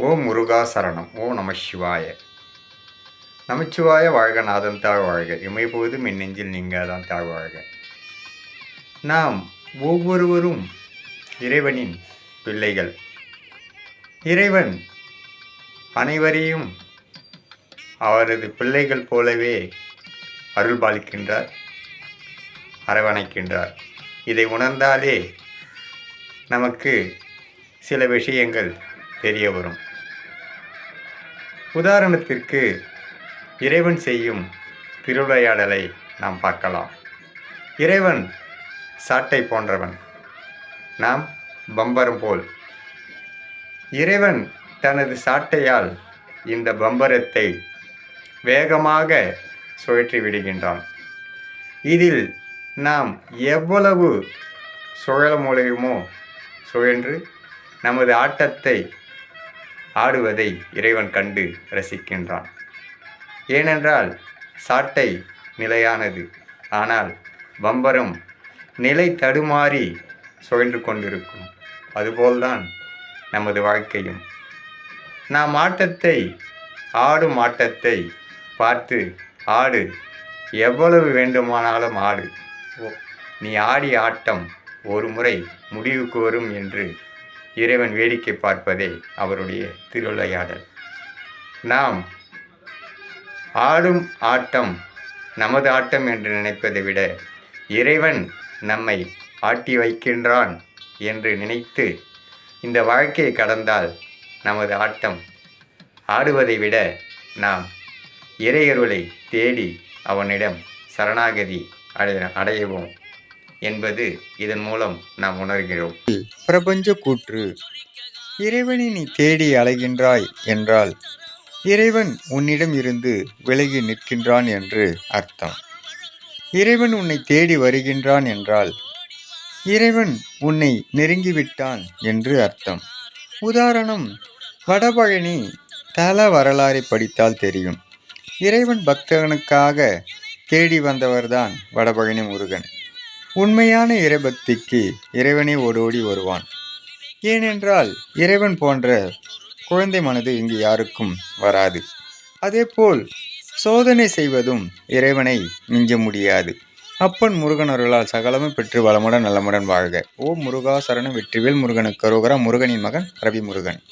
ஓ முருகா சரணம் ஓ நம சிவாய நமச்சிவாய வாழ்க நாதன் தாழ் வாழ்க. இமைப்போதும் என் நெஞ்சில் நீங்காதான் தாழ் வாழ்க. நாம் ஒவ்வொருவரும் இறைவனின் பிள்ளைகள். இறைவன் அனைவரையும் அவரது பிள்ளைகள் போலவே அருள்பாலிக்கின்றார் அரவணைக்கின்றார். இதை உணர்ந்தாலே நமக்கு சில விஷயங்கள் தெரிய வரும். உதாரணத்திற்கு இறைவன் செய்யும் திருவிளையாடலை நாம் பார்க்கலாம். இறைவன் சாட்டை போன்றவன். நாம் பம்பரம் போல். இறைவன் தனது சாட்டையால் இந்த பம்பரத்தை வேகமாக சுழற்றி விடுகின்றான். இதில் நாம் எவ்வளவு சுழல முடியுமோ சுழன்று நமது ஆட்டத்தை ஆடுவதை இறைவன் கண்டு ரசிக்கின்றான். ஏனென்றால் சாட்டை நிலையானது. ஆனால் பம்பரம் நிலை தடுமாறி சுழன்று கொண்டிருக்கும். அதுபோல்தான் நமது வாழ்க்கையும். நாம் ஆட்டத்தை ஆடும் ஆட்டத்தை பார்த்து ஆடு எவ்வளவு வேண்டுமானாலும் ஆடு. நீ ஆடிய ஆட்டம் ஒரு முறை முடிவுக்கு வரும் என்று இறைவன் வேடிக்கை பார்ப்பதே அவருடைய திருவிளையாடல். நாம் ஆடும் ஆட்டம் நமது ஆட்டம் என்று நினைப்பதை விட இறைவன் நம்மை ஆட்டி வைக்கின்றான் என்று நினைத்து இந்த வாழ்க்கையை கடந்தால் நமது ஆட்டம் ஆடுவதை விட நாம் இறையருளை தேடி அவனிடம் சரணாகதி அடைய அடையவோம் என்பது இதன் மூலம் நாம் உணர்கிறோம். பிரபஞ்ச கூற்று. இறைவனை நீ தேடி அலைகின்றாய் என்றால் இறைவன் உன்னிடம் இருந்து விலகி நிற்கின்றான் என்று அர்த்தம். இறைவன் உன்னை தேடி வருகின்றான் என்றால் இறைவன் உன்னை நெருங்கிவிட்டான் என்று அர்த்தம். உதாரணம் வடபழனி தல வரலாறை படித்தால் தெரியும். இறைவன் பக்தனுக்காக தேடி வந்தவர்தான் வடபழனி முருகன். உண்மையான இறைபக்திக்கு இறைவனே ஓடோடி வருவான். ஏனென்றால் இறைவன் போன்ற குழந்தை மனது இங்கு யாருக்கும் வராது. அதேபோல் சோதனை செய்வதும் இறைவனை மிஞ்ச முடியாது. அப்பன் முருகன் அருளால் சகலமும் பெற்று வளமுடன் நலமுடன் வாழ்க. ஓ முருகா சரணம் வெற்றிவேல் முருகனுக்கு அரோகரா முருகனின் மகன் ரவி முருகன்